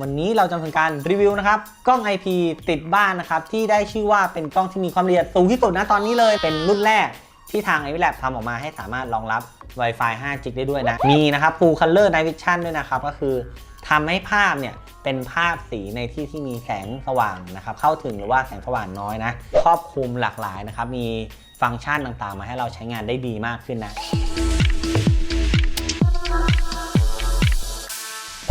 วันนี้เราจะทำการรีวิวนะครับกล้อง IP ติดบ้านนะครับที่ได้ชื่อว่าเป็นกล้องที่มีความละเอียดสูงที่สุดนะตอนนี้เลยเป็นรุ่นแรกที่ทาง i p Lab ทำออกมาให้สามารถรองรับ Wi-Fi 5 g ได้ด้วยนะ มีนะครับ Full Color Night Vision ด้วยนะครับ ก็คือทำให้ภาพเนี่ย เป็นภาพสีในที่ที่มีแสงสว่างนะครับ เข้าถึงหรือว่าแสงสว่างน้อยนะ ครอบคลุมหลากหลายนะครับ มีฟังก์ชันต่างๆ มาให้เราใช้งานได้ดีมากขึ้นนะ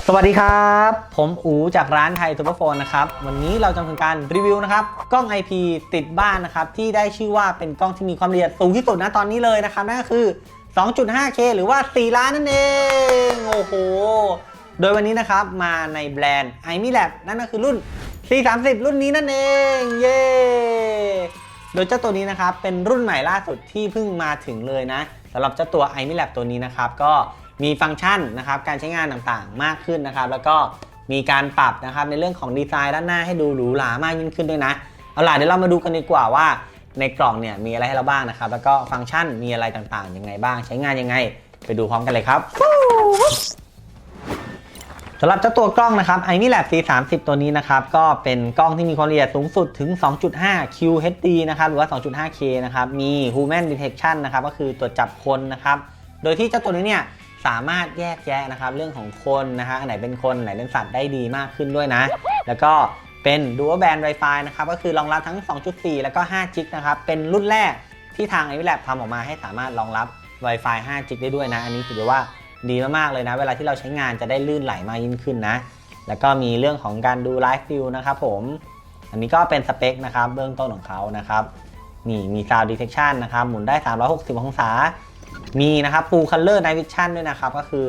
สวัสดีครับ ผมอูจากร้านไทยทูเปอร์โฟนนะครับ วันนี้เราจะทำการรีวิวนะครับ กล้อง IP ติดบ้านนะครับ ที่ได้ชื่อว่าเป็นกล้องที่มีความละเอียดสูงที่สุดนะตอนนี้เลยนะครับ นั่นก็คือ 2.5K หรือว่า 4 ล้านนั่นเอง โอ้โห โดยวันนี้นะครับมาในแบรนด์ i m i Lab นั่นก็คือรุ่น C30 รุ่นนี้นั่นเอง เย้ โดยเจ้าตัวนี้นะครับเป็นรุ่นใหม่ล่าสุดที่เพิ่งมาถึงเลยนะสำหรับเจ้าตัว i m i Lab ตัวนี้นะครับก็ มีฟังก์ชันนะครับการใช้งานต่างๆ มากขึ้นนะครับ แล้วก็มีการปรับนะครับในเรื่องของดีไซน์ด้านหน้าให้ดูหรูหรามากยิ่งขึ้นด้วยนะ เอาล่ะเดี๋ยวเรามาดูกันดีกว่าว่าในกล่องเนี่ยมีอะไรให้เราบ้างนะครับ แล้วก็ฟังก์ชันมีอะไรต่างๆยังไงบ้าง ใช้งานยังไง ไปดูพร้อมกันเลยครับสำหรับเจ้าตัวกล้องนะครับ i m i Lab C30 ตัวนี้นะครับ ก็เป็นกล้องที่มีความละเอียดสูงสุดถึง 2.5 QHD นะครับ หรือว่า 2.5K นะครับ มี Human Detection นะครับ ก็คือตรวจจับคนนะครับ โดยที่เจ้าตัวนี้เนี่ย สามารถแยกแยะนะครับเรื่องของคนนะฮะอันไหนเป็นคนอันไหนเป็นสัตว์ได้ดีมากขึ้นด้วยนะ แล้วก็เป็น Dual Band Wi-Fi นะครับก็คือรองรับทั้ง 2.4 แล้วก็5 g นะครับเป็นรุ่นแรกที่ทาง i m i Lab ทำออกมาให้สามารถรองรับ Wi-Fi 5 g ได้ด้วยนะ อันนี้ถือว่าดีมาก ๆ เลยนะ เวลาที่เราใช้งานจะได้ลื่นไหลมากยิ่งขึ้นนะ แล้วก็มีเรื่องของการดูไลฟ์วิวนะครับผม อันนี้ก็เป็นสเปคนะครับเบื้องต้นของเขานะครับ นี่มี Sound Detection นะครับ หมุนได้ 360 องศา มีนะครับ Full Color Night Vision ด้วยนะครับ ก็คือ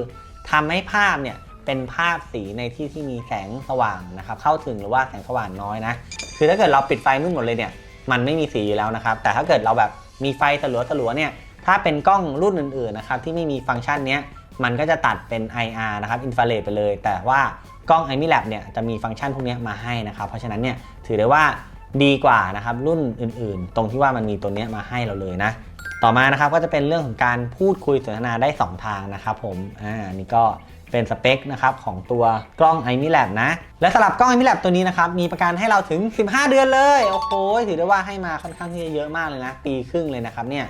ทำให้ภาพเนี่ยเป็นภาพสีในที่ที่มีแสงสว่างนะครับ เข้าถึงหรือว่าแสงสว่างน้อยนะ คือถ้าเกิดเราปิดไฟมืดหมดเลยเนี่ย มันไม่มีสีอยู่แล้วนะครับ แต่ถ้าเกิดเราแบบมีไฟสลัวสลัวเนี่ย ถ้าเป็นกล้องรุ่นอื่นๆนะครับที่ไม่มีฟังก์ชันนี้มันก็จะตัดเป็น IR นะครับอินฟราเรดไปเลย แต่ว่ากล้อง i m i Lab เนี่ยจะมีฟังก์ชันพวกนี้มาให้นะครับ เพราะฉะนั้นเนี่ยถือได้ว่าดีกว่านะครับรุ่นอื่นๆ ตรงที่ว่ามันมีตัวนี้มาให้เราเลยนะ ต่อมานะครับก็จะเป็นเรื่องของการพูดคุยสนทนาได้ 2 ทางนะครับผมอ่านี่ก็เป็นสเปคนะครับของตัวกล้อง i m i Lab นะ และสำหรับกล้อง i m i Lab ตัวนี้นะครับมีประกันให้เราถึง 15 เดือนเลย โอ้โหถือได้ว่าให้มาค่อนข้างที่จะเยอะมากเลยนะ ปีครึ่งเลยนะครับเนี่ย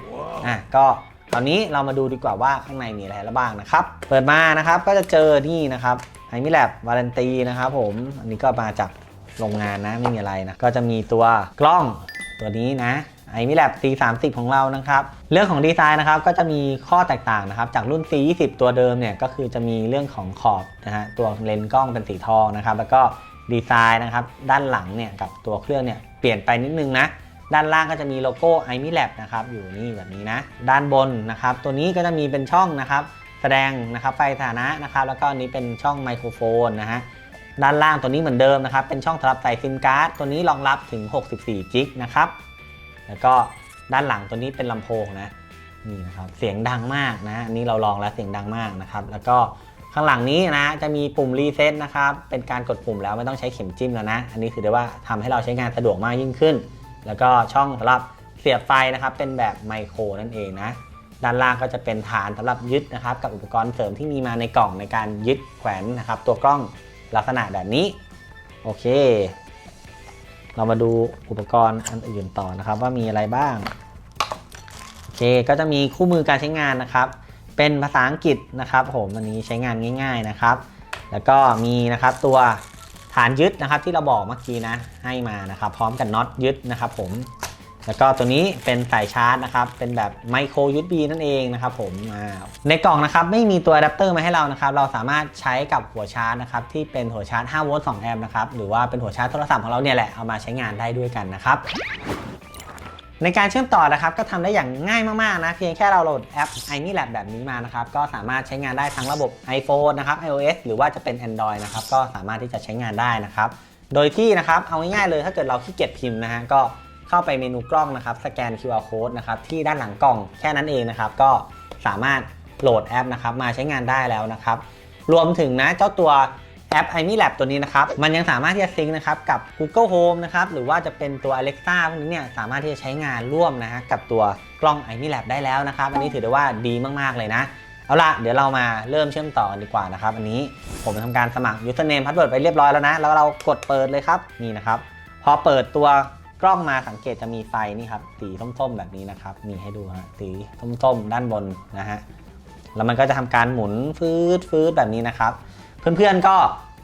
อะก็ตอนนี้เรามาดูดีกว่าว่าข้างในมีอะไรบ้างนะครับ เปิดมานะครับก็จะเจอนี่นะครับไฮมิแลบวารันตีนะครับผมอันนี้ก็มาจากโรงงานนะไม่มีอะไรนะก็จะมีตัวกล้องตัวนี้นะ ไอมิแลบ C30 ของเรานะครับ เรื่องของดีไซน์นะครับก็จะมีข้อแตกต่างนะครับ จากรุ่น C20 ตัวเดิมเนี่ยก็คือจะมีเรื่องของขอบนะฮะตัวเลนส์กล้องเป็นสีทองนะครับ แล้วก็ดีไซน์นะครับด้านหลังเนี่ยกับตัวเครื่องเนี่ยเปลี่ยนไปนิดนึงนะด้านล่างก็จะมีโลโก้ i m i Lab นะครับอยู่นี่แบบนี้นะ ด้านบนนะครับ ตัวนี้ก็จะมีเป็นช่องนะครับ แสดงนะครับไฟสถานะนะครับ แล้วก็อันนี้เป็นช่องไมโครโฟนนะฮะด้านล่างตัวนี้เหมือนเดิมนะครับ เป็นช่องสำหรับใส่ซิมการ์ดตัวนี้รองรับถึง 64จิกนะครับ แล้วก็ด้านหลังตัวนี้เป็นลำโพงนะนี่นะครับเสียงดังมากนะอันนี้เราลองแล้วเสียงดังมากนะครับ แล้วก็ข้างหลังนี้นะจะมีปุ่มรีเซ็ตนะครับเป็นการกดปุ่มแล้วไม่ต้องใช้เข็มจิ้มแล้วนะ อันนี้ถือได้ว่าทำให้เราใช้งานสะดวกมากยิ่งขึ้น แล้วก็ช่องสำหรับเสียบไฟนะครับเป็นแบบไมโครนั่นเองนะด้านล่างก็จะเป็นฐานสำหรับยึดนะครับกับอุปกรณ์เสริมที่มีมาในกล่องในการยึดแขวนนะครับตัวกล้องลักษณะแบบนี้โอเค เรามาดูอุปกรณ์อันอื่นต่อนะครับ ว่ามีอะไรบ้าง โอเค ก็จะมีคู่มือการใช้งานนะครับ เป็นภาษาอังกฤษนะครับ ผมอันนี้ใช้งานง่าย ๆนะครับ แล้วก็มีนะครับตัวฐานยึดนะครับที่เราบอกเมื่อกี้นะให้มานะครับ พร้อมกับน็อตยึดนะครับ ผม แล้วก็ตัวนี้เป็นสายชาร์จนะครับเป็นแบบไมโคร USB นั่นเองนะครับผมในกล่องนะครับไม่มีตัวอะแดปเตอร์มาให้เรานะครับเราสามารถใช้กับหัวชาร์จนะครับที่เป็นหัวชาร์จ5โวลต์2แอมป์นะครับหรือว่าเป็นหัวชาร์จโทรศัพท์ของเราเนี่ยแหละเอามาใช้งานได้ด้วยกันนะครับในการเชื่อมต่อนะครับก็ทำได้อย่างง่ายมากๆนะเพียงแค่เราโหลดแอป i m i Lab แบบนี้มานะครับก็สามารถใช้งานได้ทั้งระบบ iPhone นะครับ iOS หรือว่าจะเป็น Android นะครับก็สามารถที่จะใช้งานได้นะครับโดยที่นะครับเอาง่ายๆเลยถ้าเกิดเราขี้เกียจพิมพ์นะฮะก็ เข้าไปเมนูกล้องนะครับสแกน QR code นะครับที่ด้านหลังกล่องแค่นั้นเองนะครับก็สามารถโหลดแอปนะครับมาใช้งานได้แล้วนะครับรวมถึงนะเจ้าตัวแอป i m i Lab ตัวนี้นะครับ มันยังสามารถที่จะซิงค์นะครับกับ Google Home นะครับหรือว่าจะเป็นตัว Alexa พวกนี้เนี่ยสามารถที่จะใช้งานร่วมนะฮะกับตัวกล้อง i m i Lab ได้แล้วนะครับ อันนี้ถือได้ว่าดีมาก ๆ เลยนะ เอาละเดี๋ยวเรามาเริ่มเชื่อมต่อกันดีกว่านะครับ อันนี้ผมทำการสมัคร username password ไปเรียบร้อยแล้วนะ แล้วเรากดเปิดเลยครับนี่นะครับ พอเปิดตัว กล้องมาสังเกตจะมีไฟนี่ครับสีส้มๆแบบนี้นะครับ มีให้ดูฮะสีส้มๆด้านบนนะฮะแล้วมันก็จะทำการหมุนฟืดฟืดแบบนี้นะครับ เพื่อนๆก็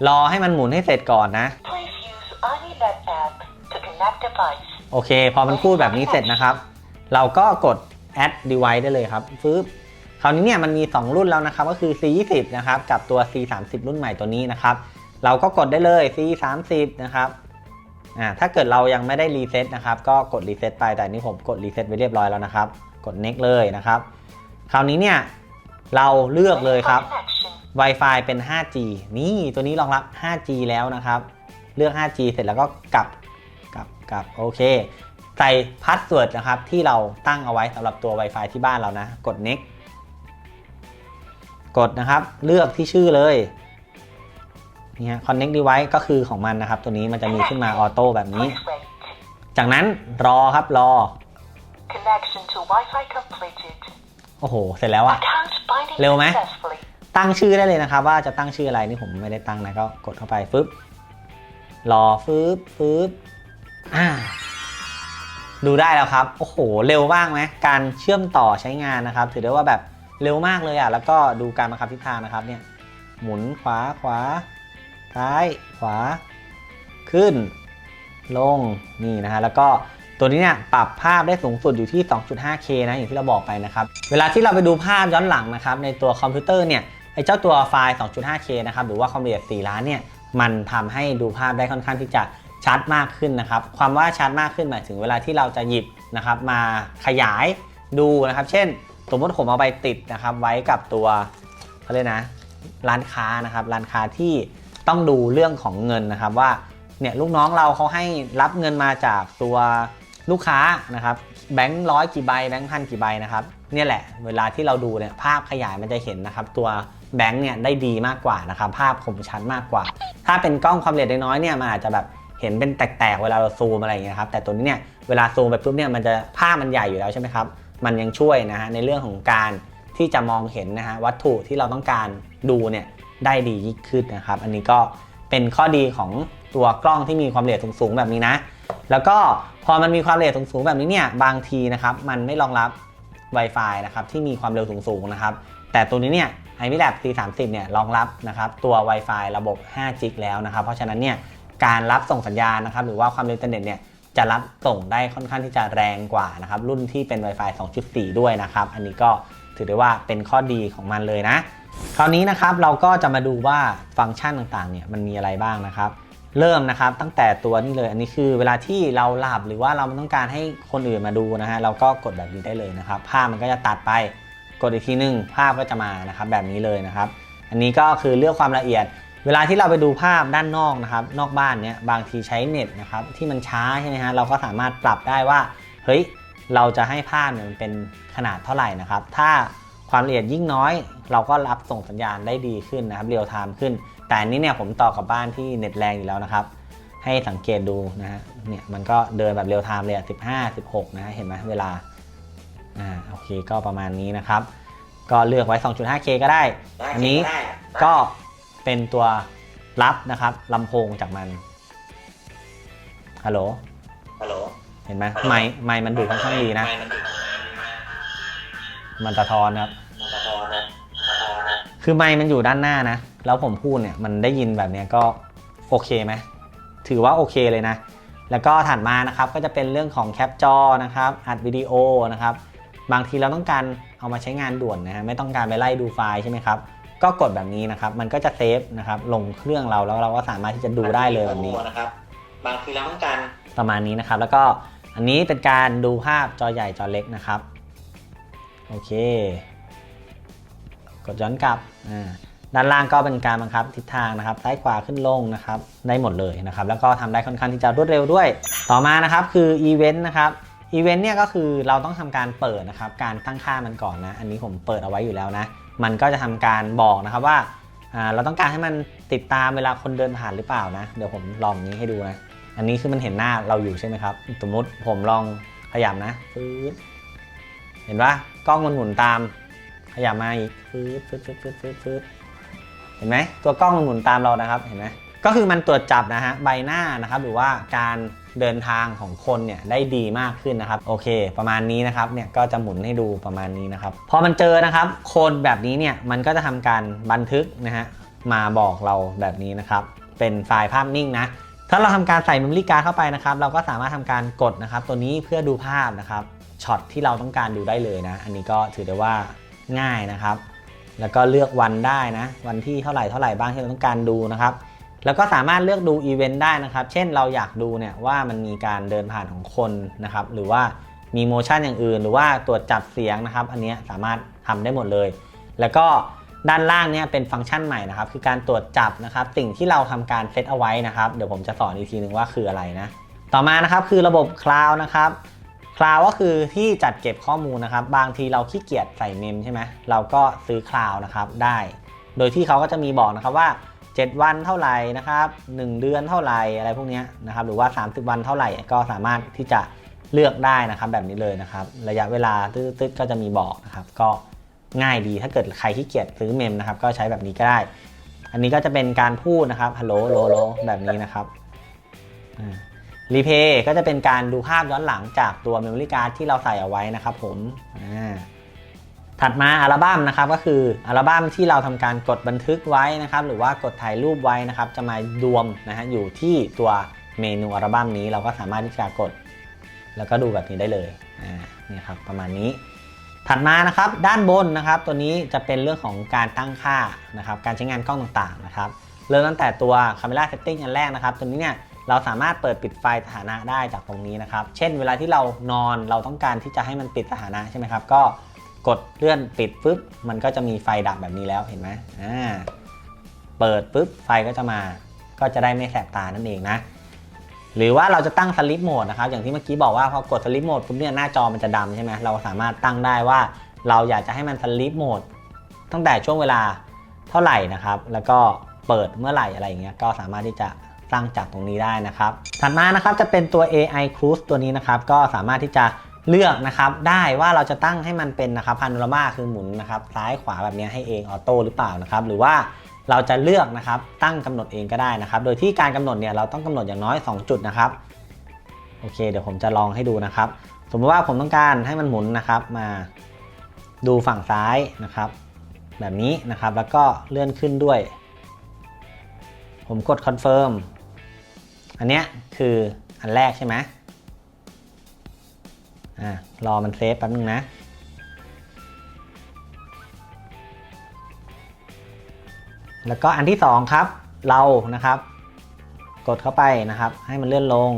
รอให้มันหมุนให้เสร็จก่อนนะ Please use iLab app to connect device. โอเค พอมันพูดแบบนี้เสร็จนะครับ เราก็กด add device ได้เลยครับฟืบคราวนี้เนี่ยมันมี 2 รุ่นแล้วนะครับ ก็คือ C20 นะครับ กับตัว C30 รุ่นใหม่ตัวนี้นะครับ เราก็กดได้เลย C30 นะครับ อ่าถ้าเกิดเรายังไม่ได้รีเซ็ตนะครับก็กดรีเซ็ตไปแต่นี้ผมกดรีเซ็ตไว้เรียบร้อยแล้วนะครับ กด next เลยนะครับ คราวนี้เนี่ยเราเลือกเลยครับ Wi-Fi เป็น 5G นี่ตัวนี้รองรับ 5G แล้วนะครับ เลือก 5G เสร็จแล้วก็กลับกลับกลับโอเค ใส่พาสเวิร์ดนะครับที่เราตั้งเอาไว้สำหรับตัว Wi-Fi ที่บ้านเรานะ กด next กดนะครับ เลือกที่ชื่อเลย นี่ฮะ connect device ก็คือของมันนะครับ ตัวนี้มันจะมีขึ้นมาออโต้แบบนี้ Please wait. จากนั้นรอครับรอ Connection to Wi-Fi completed. โอ้โห เสร็จแล้วอะ Account binding เร็วไหม successfully. ตั้งชื่อได้เลยนะครับ ว่าจะตั้งชื่ออะไรนี่ผมไม่ได้ตั้งนะก็กดเข้าไปฟึบรอฟึบฟึบอ่าดูได้แล้วครับ โอ้โห เร็วมากไหมการเชื่อมต่อใช้งานนะครับ ถือได้ว่าแบบเร็วมากเลยอะ แล้วก็ดูการบังคับทิศทางนะครับเนี่ย หมุนขวาขวา ซ้าย ขวา ขึ้น ลง นี่นะฮะ แล้วก็ตัวนี้เนี่ยปรับภาพได้สูงสุดอยู่ที่ 2.5K นะอย่างที่เราบอกไปนะครับ เวลาที่เราไปดูภาพย้อนหลังนะครับในตัวคอมพิวเตอร์เนี่ยไอ้เจ้าตัวไฟล์ 2.5K นะครับหรือว่าความละเอียด4ล้านเนี่ยมันทำให้ดูภาพได้ค่อนข้างที่จะชัดมากขึ้นนะครับความว่าชัดมากขึ้นหมายถึงเวลาที่เราจะหยิบนะครับมาขยายดูนะครับ เช่น สมมติผมเอาไปติดนะครับไว้กับตัวเขาเรียกนะร้านค้านะครับร้านค้าที่ ต้องดูเรื่องของเงินนะครับว่าเนี่ยลูกน้องเราเขาให้รับเงินมาจากตัวลูกค้านะครับแบงค์ร้อยกี่ใบแบงค์พันกี่ใบนะครับเนี่ยแหละเวลาที่เราดูเนี่ยภาพขยายมันจะเห็นนะครับตัวแบงค์เนี่ยได้ดีมากกว่านะครับภาพคมชัดมากกว่า ถ้าเป็นกล้องความละเอียดน้อยเนี่ยมันอาจจะแบบเห็นเป็นแตกๆเวลาเราซูมอะไรอย่างเงี้ยครับแต่ตัวนี้เนี่ยเวลาซูมไปปุ๊บเนี่ยมันจะภาพมันใหญ่อยู่แล้วใช่ไหมครับมันยังช่วยนะฮะในเรื่องของการที่จะมองเห็นนะฮะวัตถุที่เราต้องการดูเนี่ย ได้ดียิ่งขึ้นนะครับ อันนี้ก็เป็นข้อดีของตัวกล้องที่มีความละเอียดสูงๆแบบนี้นะ แล้วก็พอมันมีความละเอียดสูงๆแบบนี้เนี่ยบางทีนะครับมันไม่รองรับ Wi-Fi นะครับที่มีความเร็วสูงๆนะครับ แต่ตัวนี้เนี่ย iMilab C30 เนี่ยรองรับนะครับตัว Wi-Fi ระบบ 5G แล้วนะครับ เพราะฉะนั้นเนี่ยการรับส่งสัญญาณนะครับหรือว่าความเร็วอินเทอร์เน็ตเนี่ยจะรับส่งได้ค่อนข้างที่จะแรงกว่านะครับรุ่นที่เป็น Wi-Fi 2.4 ด้วยนะครับ อันนี้ก็ถือได้ว่าเป็นข้อดีของมันเลยนะ คราวนี้นะครับเราก็จะมาดูว่าฟังก์ชันต่างๆเนี่ยมันมีอะไรบ้างนะครับ เริ่มนะครับตั้งแต่ตัวนี้เลยอันนี้คือเวลาที่เราหลับหรือว่าเราต้องการให้คนอื่นมาดูนะฮะเราก็กดแบบนี้ได้เลยนะครับ ภาพมันก็จะตัดไปกดอีกทีหนึงภาพก็จะมานะครับแบบนี้เลยนะครับ อันนี้ก็คือเลือกความละเอียด เวลาที่เราไปดูภาพด้านนอกนะครับ นอกบ้านเนี้ยบางทีใช้เน็ตนะครับที่มันช้าใช่ไหมฮะเราก็สามารถปรับได้ว่าเฮ้ยเราจะให้ภาพเนี่ยมันเป็นขนาดเท่าไหร่นะครับ ถ้า ความละเอียดยิ่งน้อย เราก็รับส่งสัญญาณได้ดีขึ้นนะครับเรียลไทม์ขึ้น แต่อันนี้เนี่ยผมต่อกับบ้านที่เน็ตแรงอยู่แล้วนะครับ ให้สังเกตดูนะฮะเนี่ยมันก็เดินแบบเรียลไทม์เลยอะ15 16นะฮะเห็นไหมเวลาอ่าโอเคก็ประมาณนี้นะครับ ก็เลือกไว้ 2.5K ก็ได้ อันนี้ก็เป็นตัวรับนะครับลำโพงจากมันฮัลโหลฮัลโหลเห็นไหมไมค์ไมค์มันดูดค่อนข้างดีนะไม่มันดูดมันสะท้อนครับมันสะท้อนนะสะท้อนนะคือไมค์มันอยู่ด้านหน้านะ แล้วผมพูดเนี่ยมันได้ยินแบบเนี้ยก็โอเคไหม ถือว่าโอเคเลยนะ แล้วก็ถัดมานะครับก็จะเป็นเรื่องของแคปจอนะครับ อัดวิดีโอนะครับ บางทีเราต้องการเอามาใช้งานด่วนนะฮะ ไม่ต้องการไปไล่ดูไฟล์ใช่ไหมครับ ก็กดแบบนี้นะครับ มันก็จะเซฟนะครับ ลงเครื่องเราแล้วเราก็สามารถที่จะดูได้เลยแบบนี้ นะครับ บางทีเราต้องการประมาณนี้นะครับ แล้วก็อันนี้เป็นการดูภาพจอใหญ่จอเล็กนะครับ โอเค กดย้อนกลับอ่าด้านล่างก็เป็นการบังคับทิศทางนะครับซ้ายขวาขึ้นลงนะครับได้หมดเลยนะครับแล้วก็ทำได้ค่อนข้างที่จะรวดเร็วด้วย ต่อมานะครับคืออีเวนต์นะครับอีเวนต์เนี่ยก็คือเราต้องทำการเปิดนะครับการตั้งค่ามันก่อนนะอันนี้ผมเปิดเอาไว้อยู่แล้วนะมันก็จะทำการบอกนะครับว่าอ่าเราต้องการให้มันติดตามเวลาคนเดินผ่านหรือเปล่านะเดี๋ยวผมลองนี้ให้ดูนะอันนี้คือมันเห็นหน้าเราอยู่ใช่ไหมครับสมมติผมลองขยับนะปึ๊บ เห็นปะกล้องมันหมุนตาม ขยับมาอีกฟืดฟืดฟืดฟืดฟืดฟืดเห็นไหมตัวกล้องมันหมุนตามเรานะครับเห็นไหมก็คือมันตรวจจับนะฮะใบหน้านะครับ หรือว่าการเดินทางของคนเนี่ยได้ดีมากขึ้นนะครับ โอเค ประมาณนี้นะครับเนี่ยก็จะหมุนให้ดูประมาณนี้นะครับพอมันเจอนะครับคนแบบนี้เนี่ยมันก็จะทำการบันทึกนะฮะมาบอกเราแบบนี้นะครับเป็นไฟล์ภาพนิ่งนะถ้าเราทำการใส่ memory card เข้าไปนะครับ เราก็สามารถทำการกดนะครับ ตัวนี้เพื่อดูภาพนะครับ ช็อตที่เราต้องการดูได้เลยนะ อันนี้ก็ถือได้ว่าง่ายนะครับ แล้วก็เลือกวันได้นะ วันที่เท่าไหร่เท่าไหร่บ้างที่เราต้องการดูนะครับ แล้วก็สามารถเลือกดูอีเวนต์ได้นะครับ เช่นเราอยากดูเนี่ยว่ามันมีการเดินผ่านของคนนะครับ หรือว่ามีโมชั่นอย่างอื่น หรือว่าตรวจจับเสียงนะครับ อันนี้สามารถทำได้หมดเลย แล้วก็ด้านล่างเนี่ยเป็นฟังก์ชันใหม่นะครับ คือการตรวจจับนะครับ สิ่งที่เราทำการเซตเอาไว้นะครับ เดี๋ยวผมจะสอนอีกทีนึงว่าคืออะไรนะ ต่อมานะครับคือระบบคลาวนะครับ ลาวก็คือที่จัดเก็บข้อมูลนะครับ บางทีเราขี้เกียจใส่เมมใช่ไหมเราก็ซื้อคลาวนะครับได้ โดยที่เขาก็จะมีบอกนะครับว่า 7 วันเท่าไหร่นะครับ 1 เดือนเท่าไหร่อะไรพวกนี้นะครับหรือว่า 30 วันเท่าไหร่ก็สามารถที่จะเลือกได้นะครับแบบนี้เลยนะครับ ระยะเวลาตึ๊ดๆก็จะมีบอกนะครับ ก็ง่ายดีถ้าเกิดใครขี้เกียจซื้อเมมนะครับ ก็ใช้แบบนี้ก็ได้ อันนี้ก็จะเป็นการพูดนะครับฮัลโหลโลโลแบบนี้นะครับ รีเพย์ก็จะเป็นการดูภาพย้อนหลังจากตัว Memory Card ที่เราใส่เอาไว้นะครับผมอ่าถัดมาอัลบั้มนะครับก็คืออัลบั้มที่เราทำการกดบันทึกไว้นะครับหรือว่ากดถ่ายรูปไว้นะครับจะมารวมนะฮะอยู่ที่ตัวเมนูอัลบั้มนี้เราก็สามารถที่จะกด แล้วก็ดูแบบนี้ได้เลยอ่านี่ครับประมาณนี้ ถัดมานะครับด้านบนนะครับ ตัวนี้จะเป็นเรื่องของการตั้งค่านะครับการใช้งานกล้องต่างๆนะครับเริ่มตั้งแต่ตัว Camera Setting อันแรกนะครับ ตัวนี้เนี่ย เราสามารถเปิดปิดไฟสถานะได้จากตรงนี้นะครับ เช่น เวลาที่เรานอนเราต้องการที่จะให้มันปิดสถานะใช่ไหมครับ ก็กดเลื่อนปิดปุ๊บมันก็จะมีไฟดับแบบนี้แล้วเห็นไหมอ่าเปิดปุ๊บไฟก็จะมา ก็จะได้ไม่แสบตานั่นเองนะ หรือว่าเราจะตั้งสลิปโหมดนะครับ อย่างที่เมื่อกี้บอกว่าพอกดสลิปโหมดปุ๊บเนี่ยหน้าจอมันจะดำใช่ไหมเราสามารถตั้งได้ว่าเราอยากจะให้มันสลิปโหมดตั้งแต่ช่วงเวลาเท่าไหร่นะครับ แล้วก็เปิดเมื่อไหร่อะไรอย่างเงี้ย ก็สามารถที่จะ ตั้งจากตรงนี้ได้นะครับ ถัดมานะครับจะเป็นตัว AI Cruise ตัวนี้นะครับ ก็สามารถที่จะเลือกนะครับได้ว่าเราจะตั้งให้มันเป็นนะครับพาโนรามาคือหมุนนะครับซ้ายขวาแบบนี้ให้เองออโต้หรือเปล่านะครับหรือว่าเราจะเลือกนะครับตั้งกำหนดเองก็ได้นะครับ โดยที่การกำหนดเนี่ยเราต้องกำหนดอย่างน้อย 2 จุดนะครับโอเค เดี๋ยวผมจะลองให้ดูนะครับ สมมติว่าผมต้องการให้มันหมุนนะครับมาดูฝั่งซ้ายนะครับ แบบนี้นะครับแล้วก็เลื่อนขึ้นด้วย ผมกดคอนเฟิร์ม อันเนี้ยคืออันแรกใช่ไหมอ่ารอมันเซฟแป๊บนึงนะ แล้วก็อันที่สองครับ เรานะครับ กดเข้าไปนะครับ ให้มันเลื่อนลง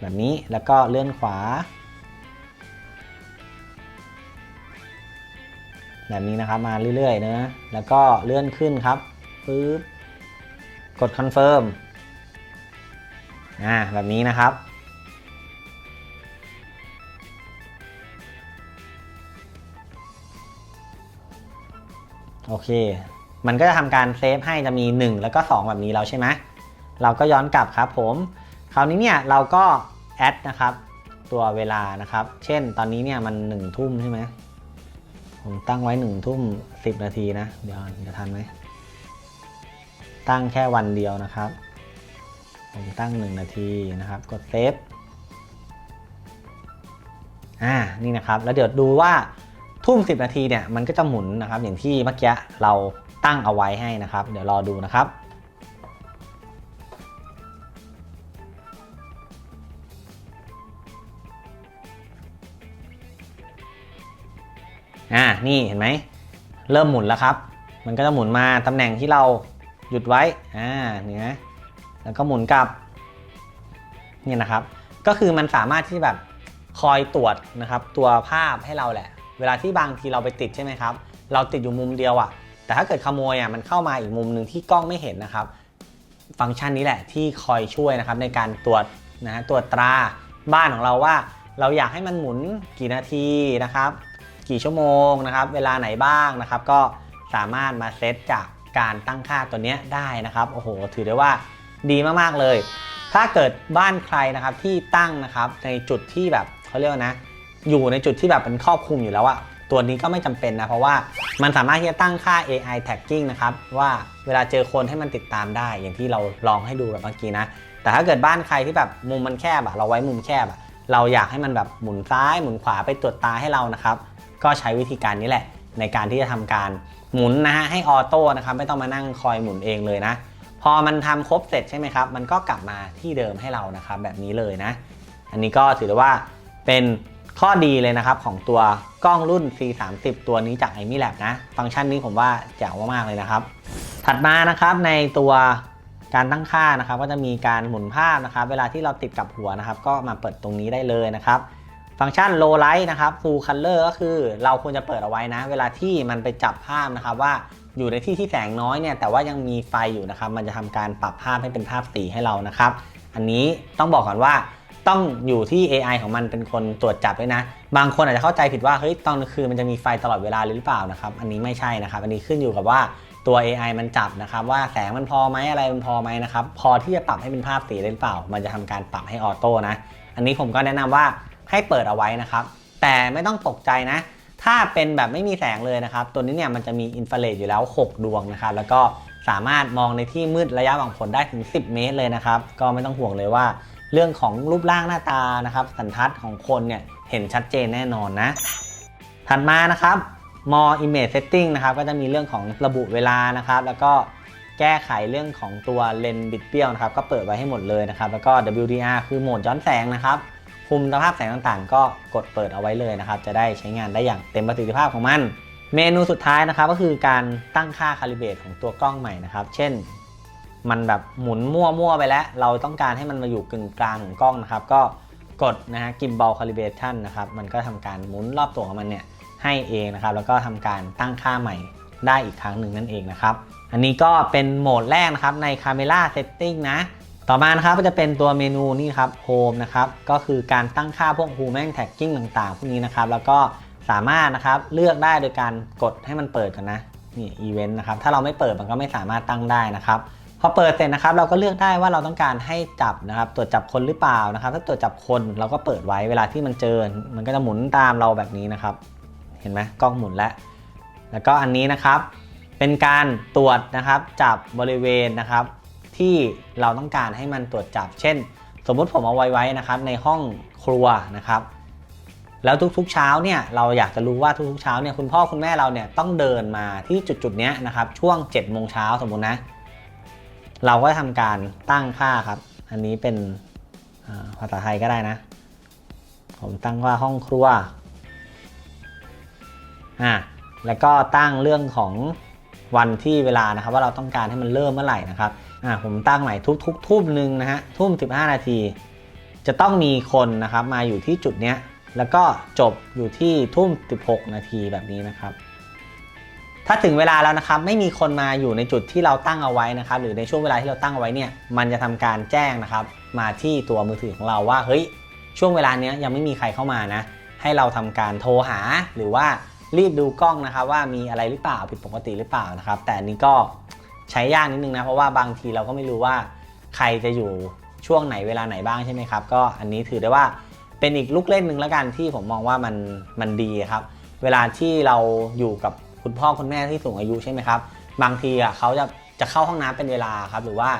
แบบนี้แล้วก็เลื่อนขวา แบบนี้นะครับมาเรื่อยๆนะแล้วก็เลื่อนขึ้นครับปึ๊บกดคอนเฟิร์ม อ่าแบบนี้นะครับ โอเค มันก็จะทำการเซฟให้จะมี 1 แล้วก็ 2 แบบนี้แล้วใช่ไหมเราก็ย้อนกลับครับผม คราวนี้เนี่ยเราก็แอดนะครับตัวเวลานะครับ เช่นตอนนี้เนี่ยมัน1ทุ่มใช่ไหมผมตั้งไว้หนึ่งทุ่มสิบนาทีนะ เดี๋ยวจะทันไหม ตั้งแค่วันเดียวนะครับ ผมตั้ง 1 นาทีนะครับ กดเซฟอ่านี่นะครับ แล้วเดี๋ยวดูว่าทุ่ม 10 นาทีเนี่ยมันก็จะหมุนนะครับ อย่างที่เมื่อกี้เราตั้งเอาไว้ให้นะครับ เดี๋ยวรอดูนะครับอ่านี่เห็นไหมเริ่มหมุนแล้วครับ มันก็จะหมุนมาตำแหน่งที่เราหยุดไว้อ่านี่นะ แล้วก็หมุนกลับนี่นะครับ ก็คือมันสามารถที่แบบคอยตรวจนะครับตัวภาพให้เราแหละ เวลาที่บางทีเราไปติดใช่ไหมครับ เราติดอยู่มุมเดียวอะ่ะ แต่ถ้าเกิดขโมยอะมันเข้ามาอีกมุมหนึ่งที่กล้องไม่เห็นนะครับ ฟังก์ชันนี้แหละที่คอยช่วยนะครับในการตรวจนะฮะตรวจตราบ้านของเราว่า เราอยากให้มันหมุนกี่นาทีนะครับ กี่ชั่วโมงนะครับ เวลาไหนบ้างนะครับ ก็สามารถมาเซตจากการตั้งค่าตัวเนี้ยได้นะครับ โอ้โห ถือได้ว่า ดีมากๆเลย ถ้าเกิดบ้านใครนะครับที่ตั้งนะครับในจุดที่แบบเขาเรียกนะ อยู่ในจุดที่แบบเป็นครอบคลุมอยู่แล้วอะตัวนี้ก็ไม่จำเป็นนะ เพราะว่ามันสามารถที่จะตั้งค่า AI tagging นะครับ ว่าเวลาเจอคนให้มันติดตามได้ อย่างที่เราลองให้ดูแบบเมื่อกี้นะ แต่ถ้าเกิดบ้านใครที่แบบมุมมันแคบอะเราไว้มุมแคบอะเราอยากให้มันแบบหมุนซ้ายหมุนขวาไปตรวจตาให้เรานะครับ ก็ใช้วิธีการนี้แหละ ในการที่จะทำการหมุนนะฮะให้ออโต้นะครับไม่ต้องมานั่งคอยหมุนเองเลยนะ พอมันทำครบเสร็จใช่ไหมครับ มันก็กลับมาที่เดิมให้เรานะครับ แบบนี้เลยนะ อันนี้ก็ถือว่าเป็นข้อดีเลยนะครับของตัวกล้องรุ่น C30 ตัวนี้จาก i m i Lab นะ ฟังก์ชันนี้ผมว่าแจ๋วมากๆเลยนะครับ ถัดมานะครับในตัวการตั้งค่านะครับ ก็จะมีการหมุนภาพนะครับ เวลาที่เราติดกับหัวนะครับ ก็มาเปิดตรงนี้ได้เลยนะครับ ฟังก์ชัน low light นะครับ full color ก็คือเราควรจะเปิดเอาไว้นะ เวลาที่มันไปจับภาพนะครับว่า อยู่ในที่ที่แสงน้อยเนี่ยแต่ว่ายังมีไฟอยู่นะครับมันจะทำการปรับภาพให้เป็นภาพสีให้เรานะครับ อันนี้ต้องบอกก่อนว่าต้องอยู่ที่ AI ของมันเป็นคนตรวจจับด้วยนะ บางคนอาจจะเข้าใจผิดว่าเฮ้ยตอนกลางคืนมันจะมีไฟตลอดเวลาหรือเปล่านะครับ อันนี้ไม่ใช่นะครับ อันนี้ขึ้นอยู่กับว่าตัว AI มันจับนะครับ ว่าแสงมันพอไหมอะไรมันพอไหมนะครับ พอที่จะปรับให้เป็นภาพสีได้หรือเปล่า มันจะทำการปรับให้ออโต้นะ อันนี้ผมก็แนะนำว่าให้เปิดเอาไว้นะครับ แต่ไม่ต้องตกใจนะ ถ้าเป็นแบบไม่มีแสงเลยนะครับ ตัวนี้เนี่ยมันจะมีอินฟราเรดอยู่แล้ว 6 ดวงนะครับ แล้วก็สามารถมองในที่มืดระยะหวังผลได้ถึง 10 เมตรเลยนะครับ ก็ไม่ต้องห่วงเลยว่า เรื่องของรูปร่างหน้าตานะครับ สันทัดของคนเนี่ยเห็นชัดเจนแน่นอนนะ ถัดมานะครับ more image setting นะครับ ก็จะมีเรื่องของระบุเวลานะครับ แล้วก็แก้ไขเรื่องของตัวเลนส์บิดเบี้ยวนะครับ ก็เปิดไว้ให้หมดเลยนะครับ แล้วก็ WDR คือโหมดย้อนแสงนะครับ คุมสภาพแสงต่างๆ ก็กดเปิดเอาไว้เลยนะครับ จะได้ใช้งานได้อย่างเต็มประสิทธิภาพของมัน เมนูสุดท้ายนะครับก็คือการตั้งค่าคาลิเบรตของตัวกล้องใหม่นะครับ เช่น มันแบบหมุนมั่วๆไปแล้ว เราต้องการให้มันมาอยู่กึ่งกลางของกล้องนะครับ ก็กดนะฮะกิมบอลคาลิเบรชันนะครับ มันก็ทำการหมุนรอบตัวของมันเนี่ยให้เองนะครับ แล้วก็ทำการตั้งค่าใหม่ได้อีกครั้งหนึ่งนั่นเองนะครับ อันนี้ก็เป็นโหมดแรกนะครับใน Camera Setting นะ ต่อมานะครับก็จะเป็นตัวเมนูนี่ครับ Home นะครับก็คือการตั้งค่าพวก Human Tagging ต่างๆ พวกนี้นะครับ แล้วก็สามารถนะครับเลือกได้โดยการกดให้มันเปิดกันนะนี่ Event นะครับถ้าเราไม่เปิดมันก็ไม่สามารถตั้งได้นะครับพอเปิดเสร็จนะครับเราก็เลือกได้ว่าเราต้องการให้จับนะครับตรวจจับคนหรือเปล่านะครับถ้าตรวจจับคนเราก็เปิดไว้เวลาที่มันเจอ มันก็จะหมุนตามเราแบบนี้นะครับ เห็นไหมกล้องหมุนแล้วแล้วก็อันนี้นะครับ เป็นการตรวจนะครับจับบริเวณนะครับ ที่เราต้องการให้มันตรวจจับ เช่น สมมุติผมเอาไว้ไว้นะครับในห้องครัวนะครับ แล้วทุกๆเช้าเนี่ยเราอยากจะรู้ว่าทุกๆเช้าเนี่ยคุณพ่อคุณแม่เราเนี่ยต้องเดินมาที่จุดๆเนี้ยนะครับช่วง7จ็ดโมงเช้าสมมุตินะ เราก็ทำการตั้งค่าครับ อันนี้เป็นภาษาไทยก็ได้นะ ผมตั้งว่าห้องครัวอ่าแล้วก็ตั้งเรื่องของวันที่เวลานะครับว่าเราต้องการให้มันเริ่มเมื่อไหร่นะครับ อ่าผมตั้งใหม่ทุกๆทุ่มหนึ่งนะฮะทุ่ม 15 นาที จะต้องมีคนนะครับมาอยู่ที่จุดเนี้ยแล้วก็จบอยู่ที่ทุ่ม 16 นาทีแบบนี้นะครับ ถ้าถึงเวลาแล้วนะครับ ไม่มีคนมาอยู่ในจุดที่เราตั้งเอาไว้นะครับ หรือในช่วงเวลาที่เราตั้งเอาไว้เนี่ยมันจะทำการแจ้งนะครับ มาที่ตัวมือถือของเราว่าเฮ้ยช่วงเวลาเนี้ยยังไม่มีใครเข้ามานะ ให้เราทำการโทรหาหรือว่ารีบดูกล้องนะครับว่ามีอะไรหรือเปล่าผิดปกติหรือเปล่านะครับ แต่นนี้ก็ ใช้ยากนิดนึงนะเพราะว่าบางทีเราก็ไม่รู้ว่าใครจะอยู่ช่วงไหนเวลาไหนบ้างใช่ไหมครับก็อันนี้ถือได้ว่าเป็นอีกลูกเล่นหนึ่งแล้วกันที่ผมมองว่ามันมันดีครับ เวลาที่เราอยู่กับคุณพ่อคุณแม่ที่สูงอายุใช่ไหมครับบางทีอะเขาจะจะเข้าห้องน้ำเป็นเวลาครับ หรือว่า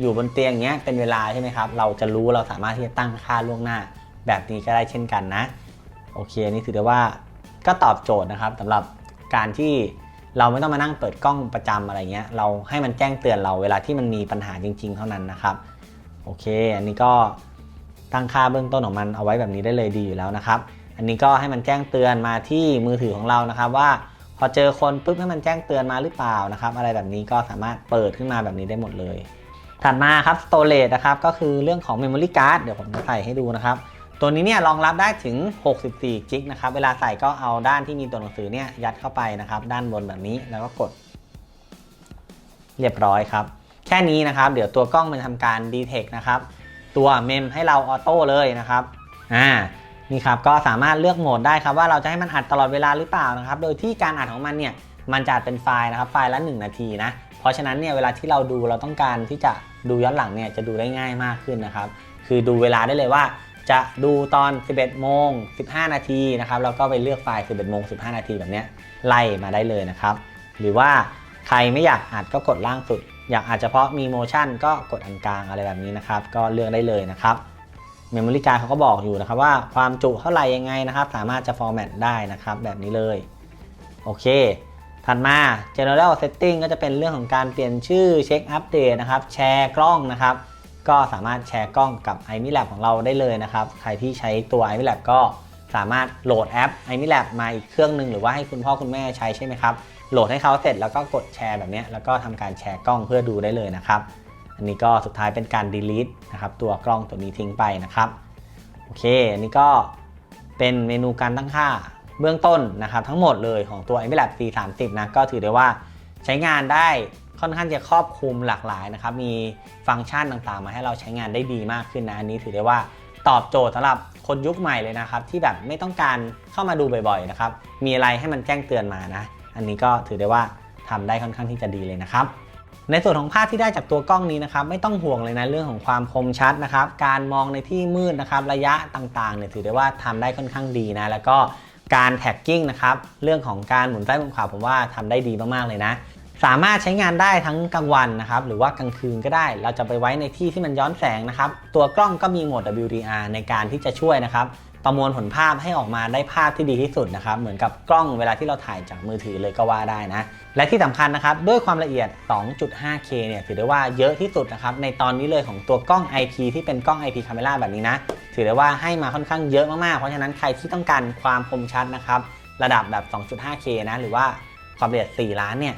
อยู่บนเตียงเงี้ยเป็นเวลาใช่ไหมครับ เราจะรู้เราสามารถที่จะตั้งค่าล่วงหน้า แบบนี้ก็ได้เช่นกันนะ โอเคอันนี่ถือได้ว่าก็ตอบโจทย์นะครับสำหรับการที่ เราไม่ต้องมานั่งเปิดกล้องประจำอะไรเงี้ย เราให้มันแจ้งเตือนเราเวลาที่มันมีปัญหาจริง ๆ เท่านั้นนะครับ โอเค อันนี้ก็ตั้งค่าเบื้องต้นของมันเอาไว้แบบนี้ได้เลยดีอยู่แล้วนะครับ อันนี้ก็ให้มันแจ้งเตือนมาที่มือถือของเรานะครับว่าพอเจอคนปุ๊บให้มันแจ้งเตือนมาหรือเปล่านะครับ อะไรแบบนี้ก็สามารถเปิดขึ้นมาแบบนี้ได้หมดเลย ถัดมาครับ storage นะครับ ก็คือเรื่องของ memory card เดี๋ยวผมจะใส่ให้ดูนะครับ ตัวนี้เนี่ยรองรับได้ถึง 64 จิกนะครับ เวลาใส่ก็เอาด้านที่มีตัวหนังสือเนี่ยยัดเข้าไปนะครับ ด้านบนแบบนี้แล้วก็กด เรียบร้อยครับ แค่นี้นะครับ เดี๋ยวตัวกล้องมันทำการ detect นะครับ ตัวเมมให้เราออโต้เลยนะครับอ่านี่ครับก็สามารถเลือกโหมดได้ครับว่าเราจะให้มันอัดตลอดเวลาหรือเปล่านะครับ โดยที่การอัดของมันเนี่ยมันจะอัดเป็นไฟล์นะครับไฟล์ละ 1 นาทีนะเพราะฉะนั้นเนี่ยเวลาที่เราดูเราต้องการที่จะดูย้อนหลังเนี่ยจะดูได้ง่ายมากขึ้นนะครับ คือดูเวลาได้เลยว่า จะดูตอน 11 โมง 15 นาทีนะครับแล้วก็ไปเลือกไฟล์ 11 โมง 15 นาทีแบบนี้ไล่มาได้เลยนะครับ หรือว่าใครไม่อยากอัดก็กดล่างสุด อยากอัดเฉพาะมีโมชั่นก็กดอันกลางอะไรแบบนี้นะครับ ก็เลือกได้เลยนะครับเมมโมรี่การเขาก็บอกอยู่นะครับว่าความจุเท่าไหร่ยังไงนะครับ สามารถจะฟอร์แมตได้นะครับ แบบนี้เลย โอเค ถัดมา general setting ก็จะเป็นเรื่องของการเปลี่ยนชื่อเช็คอัปเดตนะครับ แชร์กล้องนะครับ ก็สามารถแชร์กล้องกับ iMilab ของเราได้เลยนะครับ ใครที่ใช้ตัว iMilab ก็สามารถโหลดแอป iMilab มาอีกเครื่องหนึ่งหรือว่าให้คุณพ่อคุณแม่ใช้ใช่ไหมครับ โหลดให้เขาเสร็จแล้วก็กดแชร์แบบนี้แล้วก็ทำการแชร์กล้องเพื่อดูได้เลยนะครับ อันนี้ก็สุดท้ายเป็นการ delete นะครับตัวกล้องตัวนี้ทิ้งไปนะครับ โอเค อันนี้ก็เป็นเมนูการตั้งค่าเบื้องต้นนะครับทั้งหมดเลยของตัว iMilab C30 นะก็ถือได้ว่าใช้งานได้ ค่อนข้างจะครอบคลุมหลากหลายนะครับ มีฟังก์ชันต่างๆ มาให้เราใช้งานได้ดีมากขึ้นนะ อันนี้ถือได้ว่าตอบโจทย์สำหรับคนยุคใหม่เลยนะครับ ที่แบบไม่ต้องการเข้ามาดูบ่อยๆนะครับ มีอะไรให้มันแจ้งเตือนมานะ อันนี้ก็ถือได้ว่าทำได้ค่อนข้างที่จะดีเลยนะครับ ในส่วนของภาพที่ได้จากตัวกล้องนี้นะครับ ไม่ต้องห่วงเลยนะเรื่องของความคมชัดนะครับ การมองในที่มืดนะครับ ระยะต่างๆเนี่ยถือได้ว่าทำได้ค่อนข้างดีนะ แล้วก็การแท็กกิ้งนะครับ เรื่องของการหมุนซ้ายหมุนขวาผมว่าทำได้ดีมากๆเลยนะ สามารถใช้งานได้ทั้งกลางวันนะครับหรือว่ากลางคืนก็ได้ เราจะไปไว้ในที่ที่มันย้อนแสงนะครับ ตัวกล้องก็มีโหมด WDR ในการที่จะช่วยนะครับ ประมวลผลภาพให้ออกมาได้ภาพที่ดีที่สุดนะครับ เหมือนกับกล้องเวลาที่เราถ่ายจากมือถือเลยก็ว่าได้นะ และที่สำคัญนะครับ ด้วยความละเอียด 2.5K เนี่ยถือได้ว่าเยอะที่สุดนะครับ ในตอนนี้เลยของตัวกล้อง IP ที่เป็นกล้อง IP Camera แบบนี้นะ ถือได้ว่าให้มาค่อนข้างเยอะมากๆ เพราะฉะนั้นใครที่ต้องการความคมชัดนะครับ ระดับแบบ 2.5K นะ หรือว่าความละเอียด 4 ล้านเนี่ย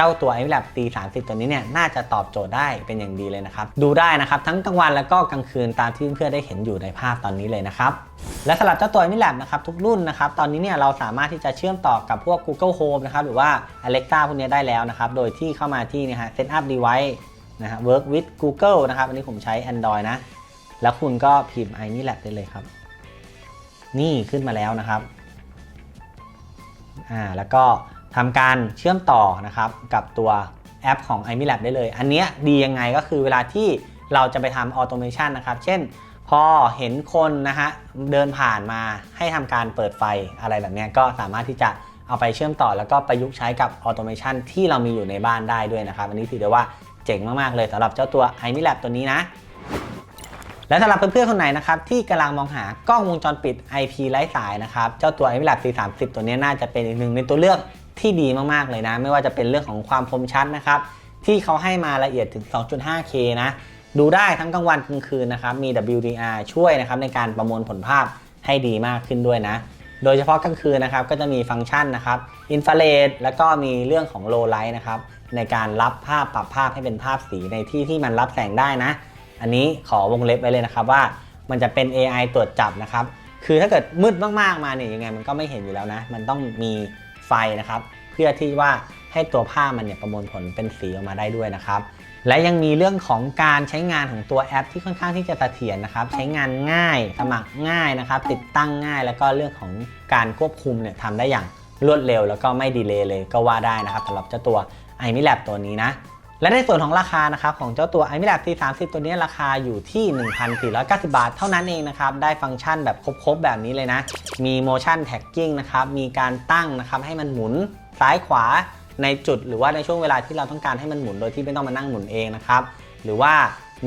จ้าตัว iLab T30 ตัวนี้เนี่ยน่าจะตอบโจทย์ได้เป็นอย่างดีเลยนะครับ ดูได้นะครับทั้งกลางวันแล้วก็กลางคืนตามที่เพื่อนๆได้เห็นอยู่ในภาพตอนนี้เลยนะครับและสำหรับเจ้าตัว iLab นะครับทุกรุ่นนะครับตอนนี้เนี่ยเราสามารถที่จะเชื่อมต่อกับพวก Google Home นะครับหรือว่า Alexa พวกนี้ได้แล้วนะครับโดยที่เข้ามาที่นี่ฮะ Setup Device นะฮะ Work with Google นะครับอันนี้ผมใช้ Android นะแล้วคุณก็พิมพ์ iLab ได้เลยครับ นี่ขึ้นมาแล้วนะครับอ่าแล้วก็ ทำการเชื่อมต่อนะครับกับตัวแอปของ iMilab ได้เลย อันเนี้ยดียังไงก็คือเวลาที่เราจะไปทำออโตเมชันนะครับ เช่น พอเห็นคนนะฮะเดินผ่านมาให้ทำการเปิดไฟอะไรแบบเนี้ยก็สามารถที่จะเอาไปเชื่อมต่อแล้วก็ประยุกต์ใช้กับออโตเมชันที่เรามีอยู่ในบ้านได้ด้วยนะครับ อันนี้ถือได้ว่าเจ๋งมาก ๆ เลยสำหรับเจ้าตัว iMilab ตัวนี้นะและสำหรับเพื่อนๆคนไหนนะครับที่กำลังมองหากล้องวงจรปิด IP ไร้สายนะครับเจ้าตัว iMilab C30 ตัวนี้น่าจะเป็นอีกหนึ่งในตัวเลือก ที่ดีมากๆเลยนะ ไม่ว่าจะเป็นเรื่องของความคมชัดนะครับ ที่เขาให้มาละเอียดถึง 2.5K นะ ดูได้ทั้งกลางวันกลางคืนนะครับ มี WDR ช่วยนะครับในการประมวลผลภาพให้ดีมากขึ้นด้วยนะ โดยเฉพาะกลางคืนนะครับ ก็จะมีฟังก์ชันนะครับอินฟราเรดแล้วก็มีเรื่องของโลไลท์นะครับในการรับภาพปรับภาพให้เป็นภาพสีในที่ที่มันรับแสงได้นะ อันนี้ขอวงเล็บไว้เลยนะครับว่ามันจะเป็น AI ตรวจจับนะครับ คือถ้าเกิดมืดมากๆมาเนี่ยยังไงมันก็ไม่เห็นอยู่แล้วนะ มันต้องมี ไฟนะครับ เพื่อที่ว่าให้ตัวผ้ามันเนี่ยประมวลผลเป็นสีออกมาได้ด้วยนะครับ และยังมีเรื่องของการใช้งานของตัวแอปที่ค่อนข้างที่จะเสถียรนะครับ ใช้งานง่าย สมัครง่ายนะครับ ติดตั้งง่าย แล้วก็เรื่องของการควบคุมเนี่ยทำได้อย่างรวดเร็ว แล้วก็ไม่ดีเลย์เลยก็ว่าได้นะครับสำหรับเจ้าตัว iMilab ตัวนี้นะ และในส่วนของราคานะครับของเจ้าตัว iMilab T30 ตัวนี้ราคาอยู่ที่ 1,490 บาท เท่านั้นเองนะครับ ได้ฟังก์ชันแบบครบๆ แบบนี้เลยนะ มี motion tagging นะครับ มีการตั้งนะครับให้มันหมุนซ้ายขวาในจุด หรือว่าในช่วงเวลาที่เราต้องการให้มันหมุนโดยที่ไม่ต้องมานั่งหมุนเองนะครับ หรือว่า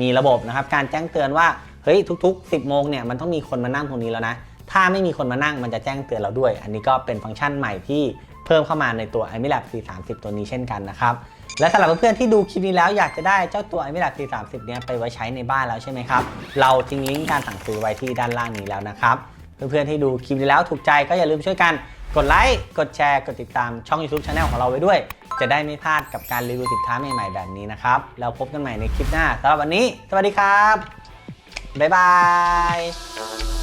มีระบบนะครับการแจ้งเตือนว่าเฮ้ยทุก ๆ 10 โมงเนี่ยมันต้องมีคนมานั่งตรงนี้แล้วนะ ถ้าไม่มีคนมานั่งมันจะแจ้งเตือนเราด้วย อันนี้ก็เป็นฟังก์ชันใหม่ที่เพิ่มเข้ามาในตัว iMilab C30 ตัวนี้เช่นกันนะครับ และสำหรับเพื่อนๆที่ดูคลิปนี้แล้วอยากจะได้เจ้าตัว iMilab C30 เนี้ยไปไว้ใช้ในบ้านแล้วใช่ไหมครับ เราทิ้งลิงก์การสั่งซื้อไว้ที่ด้านล่างนี้แล้วนะครับ เพื่อนๆที่ดูคลิปนี้แล้วถูกใจก็อย่าลืมช่วยกันกดไลค์ กดแชร์ กดติดตามช่อง YouTube Channel ของเราไว้ด้วย จะได้ไม่พลาดกับการรีวิวสินค้าใหม่ๆแบบนี้นะครับแล้วพบกันใหม่ในคลิปหน้าสำหรับวันนี้ สวัสดีครับ บ๊ายบาย